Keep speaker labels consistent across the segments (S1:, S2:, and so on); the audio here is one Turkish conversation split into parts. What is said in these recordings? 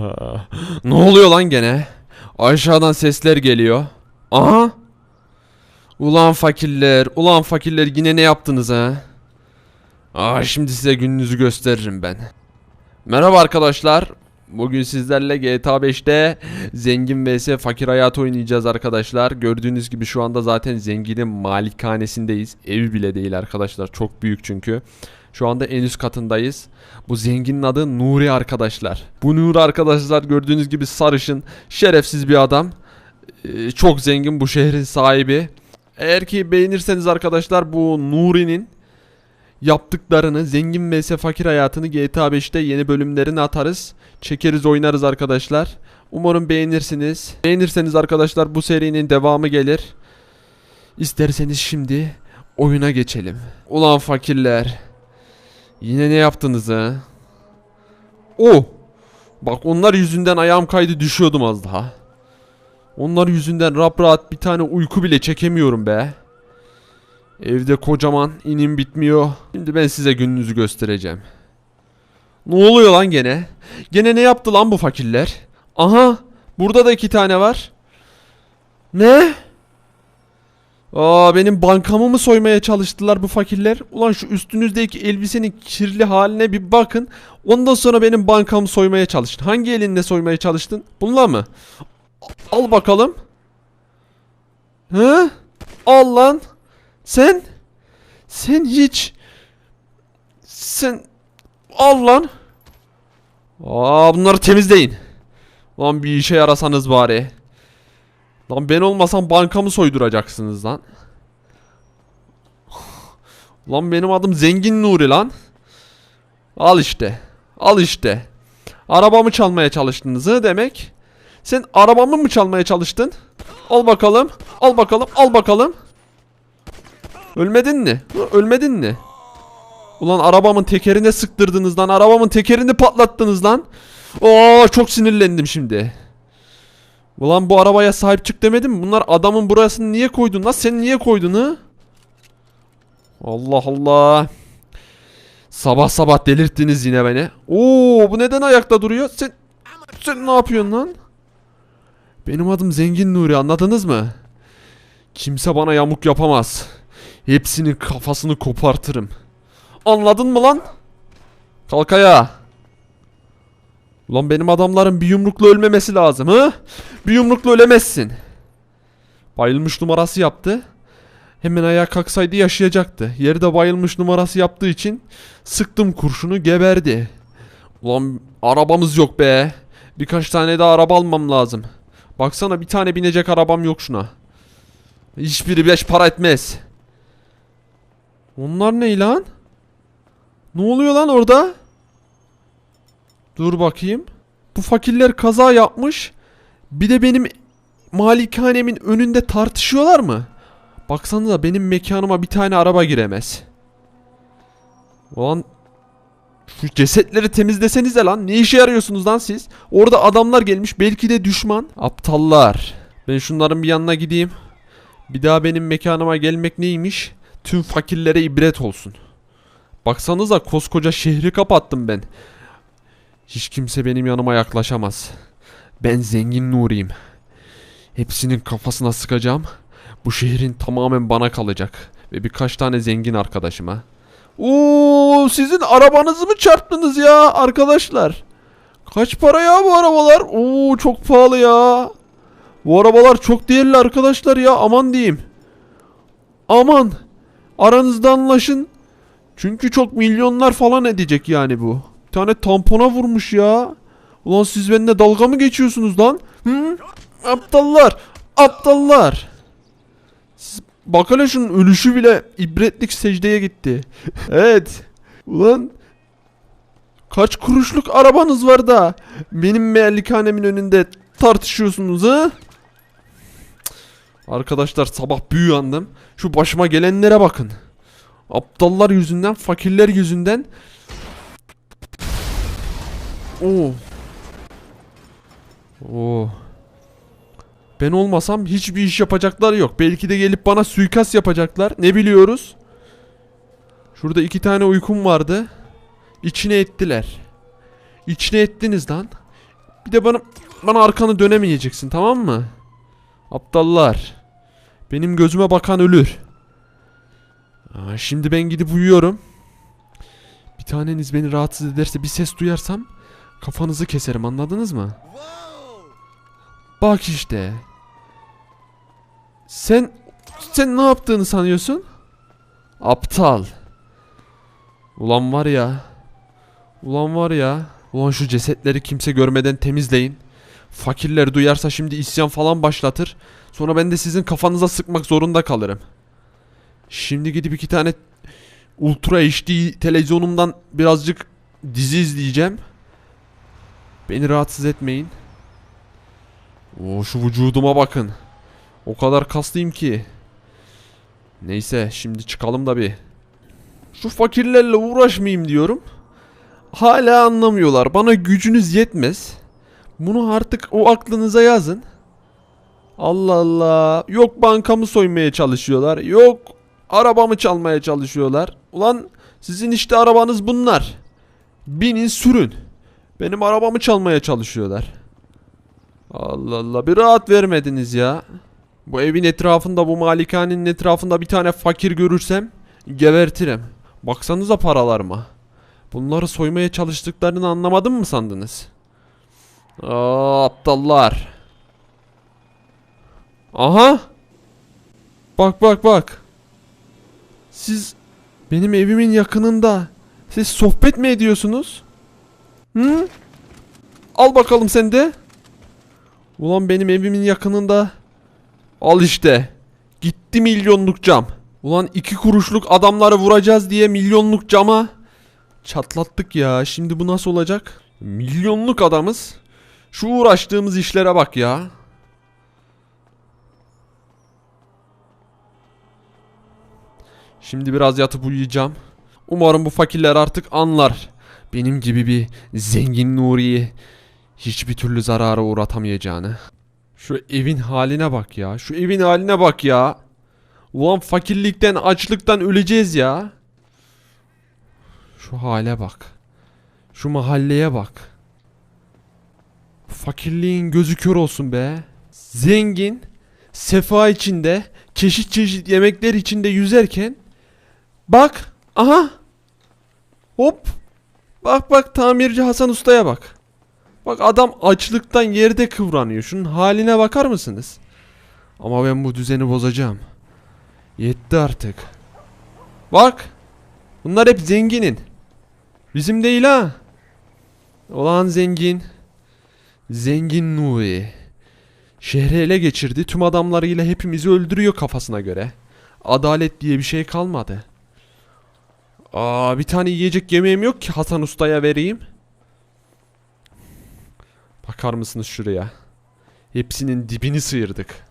S1: ne oluyor lan gene? Aşağıdan sesler geliyor. Aha. Ulan fakirler, ulan fakirler yine ne yaptınız ha? Aa şimdi size gününüzü gösteririm ben. Merhaba arkadaşlar. Bugün sizlerle GTA 5'te zengin vs fakir hayatı oynayacağız arkadaşlar. Gördüğünüz gibi şu anda zaten zenginin malikanesindeyiz. Ev bile değil arkadaşlar. Çok büyük çünkü. Şu anda en üst katındayız. Bu zenginin adı Nuri arkadaşlar. Bu Nuri arkadaşlar gördüğünüz gibi sarışın, şerefsiz bir adam. Ee, çok zengin bu şehrin sahibi. Eğer ki beğenirseniz arkadaşlar bu Nuri'nin yaptıklarını, zengin vs fakir hayatını GTA 5'te yeni bölümlerini atarız. Çekeriz oynarız arkadaşlar. Umarım beğenirsiniz. Beğenirseniz arkadaşlar bu serinin devamı gelir. İsterseniz şimdi oyuna geçelim. Ulan fakirler. Yine ne yaptınız ha? Oh! Bak onlar yüzünden ayağım kaydı düşüyordum az daha. Onlar yüzünden rap rahat bir tane uyku bile çekemiyorum be. Evde kocaman inim bitmiyor. Şimdi ben size gününüzü göstereceğim. Ne oluyor lan gene? Gene ne yaptı lan bu fakirler? Aha! Burada da iki tane var. Ne? Aa benim bankamı mı soymaya çalıştılar bu fakirler? Ulan şu üstünüzdeki elbisenin kirli haline bir bakın. Ondan sonra benim bankamı soymaya çalıştın. Hangi elinle soymaya çalıştın? Bununla mı? Al bakalım. Hı? Al lan. Sen? Sen hiç... Sen... Al lan. Aa bunları temizleyin. Lan bir işe yarasanız bari. Lan ben olmasam bankamı soyduracaksınız lan. Lan benim adım Zengin Nuri lan. Al işte. Al işte. Arabamı çalmaya çalıştınız demek. Sen arabamı mı çalmaya çalıştın? Al bakalım. Al bakalım. Al bakalım. Ölmedin mi? Ölmedin mi? Ulan arabamın tekerine sıktırdınız lan. Arabamın tekerini patlattınız lan. Oo çok sinirlendim şimdi. Ulan bu arabaya sahip çık demedim? Bunlar adamın burasını niye koydun lan? Sen niye koydun ha? Allah Allah. Sabah sabah delirttiniz yine beni. Oo bu neden ayakta duruyor? Sen sen ne yapıyorsun lan? Benim adım Zengin Nuri anladınız mı? Kimse bana yamuk yapamaz. Hepsinin kafasını kopartırım. Anladın mı lan? Kalk ayağa. Ulan benim adamların bir yumrukla ölmemesi lazım hı? Bir yumrukla ölemezsin. Bayılmış numarası yaptı. Hemen ayağa kalksaydı yaşayacaktı. Yerde bayılmış numarası yaptığı için sıktım kurşunu geberdi. Ulan arabamız yok be. Birkaç tane daha araba almam lazım. Baksana bir tane binecek arabam yok şuna. Hiçbiri beş para etmez. Onlar ne lan? Ne oluyor lan orada? Dur bakayım. Bu fakirler kaza yapmış. Bir de benim malikanemin önünde tartışıyorlar mı? Baksanıza benim mekanıma bir tane araba giremez. Ulan şu cesetleri temizlesenize lan. Ne işe yarıyorsunuz lan siz? Orada adamlar gelmiş belki de düşman. Aptallar. Ben şunların bir yanına gideyim. Bir daha benim mekanıma gelmek neymiş? Tüm fakirlere ibret olsun. Baksanıza koskoca şehri kapattım ben. Hiç kimse benim yanıma yaklaşamaz. Ben zengin Nuri'yim. Hepsinin kafasına sıkacağım. Bu şehrin tamamen bana kalacak. Ve birkaç tane zengin arkadaşıma. Oo, sizin arabanızı mı çarptınız ya arkadaşlar? Kaç para ya bu arabalar? Oo, çok pahalı ya. Bu arabalar çok değerli arkadaşlar ya. Aman diyeyim. Aman. Aranızda anlaşın. Çünkü çok milyonlar falan edecek yani bu. Tane tampona vurmuş ya. Ulan siz benimle dalga mı geçiyorsunuz lan? Hı? Aptallar. Aptallar. Siz bak hele şunun ölüşü bile ibretlik secdeye gitti. evet. Ulan kaç kuruşluk arabanız var da benim meallikanemin önünde tartışıyorsunuz ha? Arkadaşlar sabah bir uyandım. Şu başıma gelenlere bakın. Aptallar yüzünden, fakirler yüzünden. Oo. Oo. Ben olmasam hiçbir iş yapacaklar yok. Belki de gelip bana suikast yapacaklar. Ne biliyoruz? Şurada iki tane uykum vardı. İçine ettiler. İçine ettiniz lan. Bir de bana bana arkanı dönemeyeceksin tamam mı? Aptallar. Benim gözüme bakan ölür. Aa, şimdi ben gidip uyuyorum. Bir taneniz beni rahatsız ederse bir ses duyarsam kafanızı keserim anladınız mı? Bak işte. Sen sen ne yaptığını sanıyorsun? Aptal. Ulan var ya. Ulan var ya. Ulan şu cesetleri kimse görmeden temizleyin. Fakirler duyarsa şimdi isyan falan başlatır. Sonra ben de sizin kafanıza sıkmak zorunda kalırım. Şimdi gidip iki tane Ultra HD televizyonumdan birazcık dizi izleyeceğim. Beni rahatsız etmeyin. Oo şu vücuduma bakın. O kadar kaslıyım ki. Neyse şimdi çıkalım da bir. Şu fakirlerle uğraşmayayım diyorum. Hala anlamıyorlar. Bana gücünüz yetmez. Bunu artık o aklınıza yazın. Allah Allah. Yok bankamı soymaya çalışıyorlar. Yok arabamı çalmaya çalışıyorlar. Ulan sizin işte arabanız bunlar. Binin sürün. Benim arabamı çalmaya çalışıyorlar. Allah Allah bir rahat vermediniz ya. Bu evin etrafında bu malikanenin etrafında bir tane fakir görürsem gebertirim. Baksanıza paralarıma. Bunları soymaya çalıştıklarını anlamadın mı sandınız? Aa, aptallar. Aha. Bak bak bak. Siz benim evimin yakınında siz sohbet mi ediyorsunuz? Hı? Al bakalım sen de. Ulan benim evimin yakınında. Al işte. Gitti milyonluk cam. Ulan iki kuruşluk adamları vuracağız diye milyonluk cama çatlattık ya. Şimdi bu nasıl olacak? Milyonluk adamız. Şu uğraştığımız işlere bak ya. Şimdi biraz yatıp uyuyacağım. Umarım bu fakirler artık anlar. Benim gibi bir zengin Nuri'yi hiçbir türlü zarara uğratamayacağını. Şu evin haline bak ya. Şu evin haline bak ya. Ulan fakirlikten, açlıktan öleceğiz ya. Şu hale bak. Şu mahalleye bak. Fakirliğin gözü kör olsun be. Zengin, sefa içinde, çeşit çeşit yemekler içinde yüzerken bak, aha. Hop. Bak bak tamirci Hasan Usta'ya bak. Bak adam açlıktan yerde kıvranıyor. Şunun haline bakar mısınız? Ama ben bu düzeni bozacağım. Yetti artık. Bak. Bunlar hep zenginin. Bizim değil ha. Olan zengin. Zengin Nuri. Şehri ele geçirdi. Tüm adamlarıyla hepimizi öldürüyor kafasına göre. Adalet diye bir şey kalmadı. Aa bir tane yiyecek yemeğim yok ki Hasan Usta'ya vereyim. Bakar mısınız şuraya? Hepsinin dibini sıyırdık.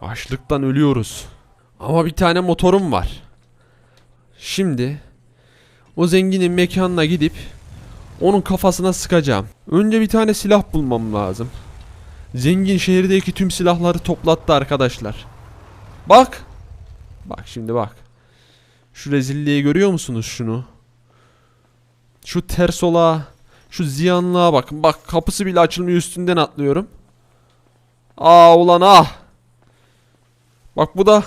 S1: Açlıktan ölüyoruz. Ama bir tane motorum var. Şimdi o zenginin mekanına gidip onun kafasına sıkacağım. Önce bir tane silah bulmam lazım. Zengin şehirdeki tüm silahları toplattı arkadaşlar. Bak. Bak şimdi bak. Şu rezilliği görüyor musunuz şunu? Şu ters ola, şu ziyanlığa bakın. Bak kapısı bile açılmıyor üstünden atlıyorum. Aa ulan ah. Bak bu da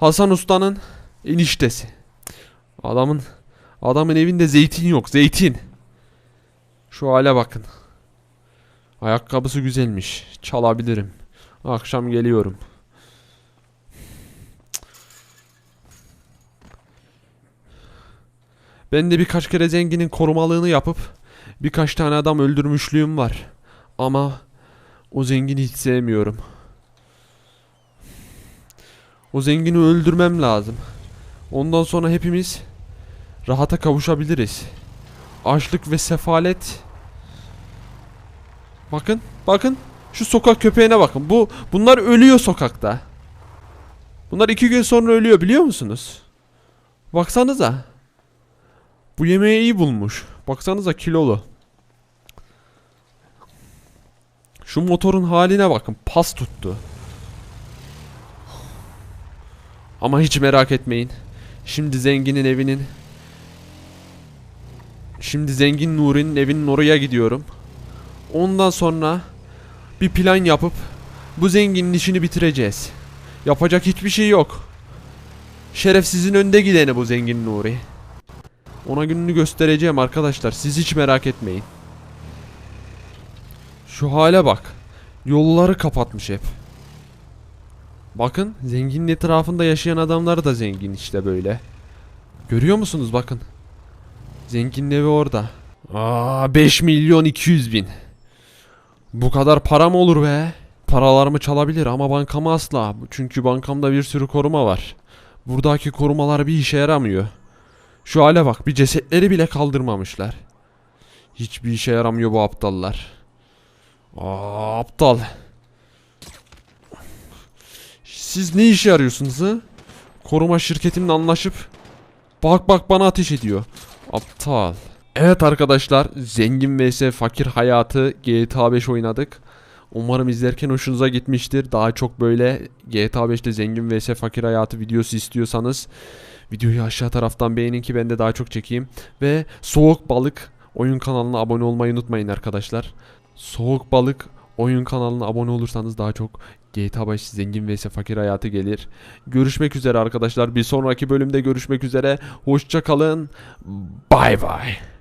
S1: Hasan Usta'nın eniştesi. Adamın adamın evinde zeytin yok. Zeytin. Şu hale bakın. Ayakkabısı güzelmiş. Çalabilirim. Akşam geliyorum. Ben de birkaç kere zenginin korumalığını yapıp birkaç tane adam öldürmüşlüğüm var. Ama o zengini hiç sevmiyorum. O zengini öldürmem lazım. Ondan sonra hepimiz rahata kavuşabiliriz. Açlık ve sefalet. Bakın, bakın. Şu sokak köpeğine bakın. Bu bunlar ölüyor sokakta. Bunlar iki gün sonra ölüyor biliyor musunuz? Baksanıza. Bu yemeği iyi bulmuş. Baksanıza kilolu. Şu motorun haline bakın. Pas tuttu. Ama hiç merak etmeyin. Şimdi zenginin evinin Şimdi zengin Nuri'nin evinin oraya gidiyorum. Ondan sonra bir plan yapıp bu zenginin işini bitireceğiz. Yapacak hiçbir şey yok. Şerefsizin önde gideni bu zengin Nuri. Ona gününü göstereceğim arkadaşlar. Siz hiç merak etmeyin. Şu hale bak. Yolları kapatmış hep. Bakın zenginin etrafında yaşayan adamlar da zengin işte böyle. Görüyor musunuz bakın. Zenginin evi orada. Aa 5 milyon 200 bin. Bu kadar para mı olur be? Paralarımı çalabilir ama bankama asla. Çünkü bankamda bir sürü koruma var. Buradaki korumalar bir işe yaramıyor. Şu hale bak bir cesetleri bile kaldırmamışlar. Hiçbir işe yaramıyor bu aptallar. Aa, aptal. Siz ne işe yarıyorsunuz ha? Koruma şirketimle anlaşıp bak bak bana ateş ediyor. Aptal. Evet arkadaşlar zengin vs fakir hayatı GTA 5 oynadık. Umarım izlerken hoşunuza gitmiştir. Daha çok böyle GTA 5'te zengin vs fakir hayatı videosu istiyorsanız videoyu aşağı taraftan beğenin ki ben de daha çok çekeyim. Ve soğuk balık oyun kanalına abone olmayı unutmayın arkadaşlar. Soğuk balık oyun kanalına abone olursanız daha çok GTA 5 zengin vs fakir hayatı gelir. Görüşmek üzere arkadaşlar. Bir sonraki bölümde görüşmek üzere. Hoşça kalın. Bay bay.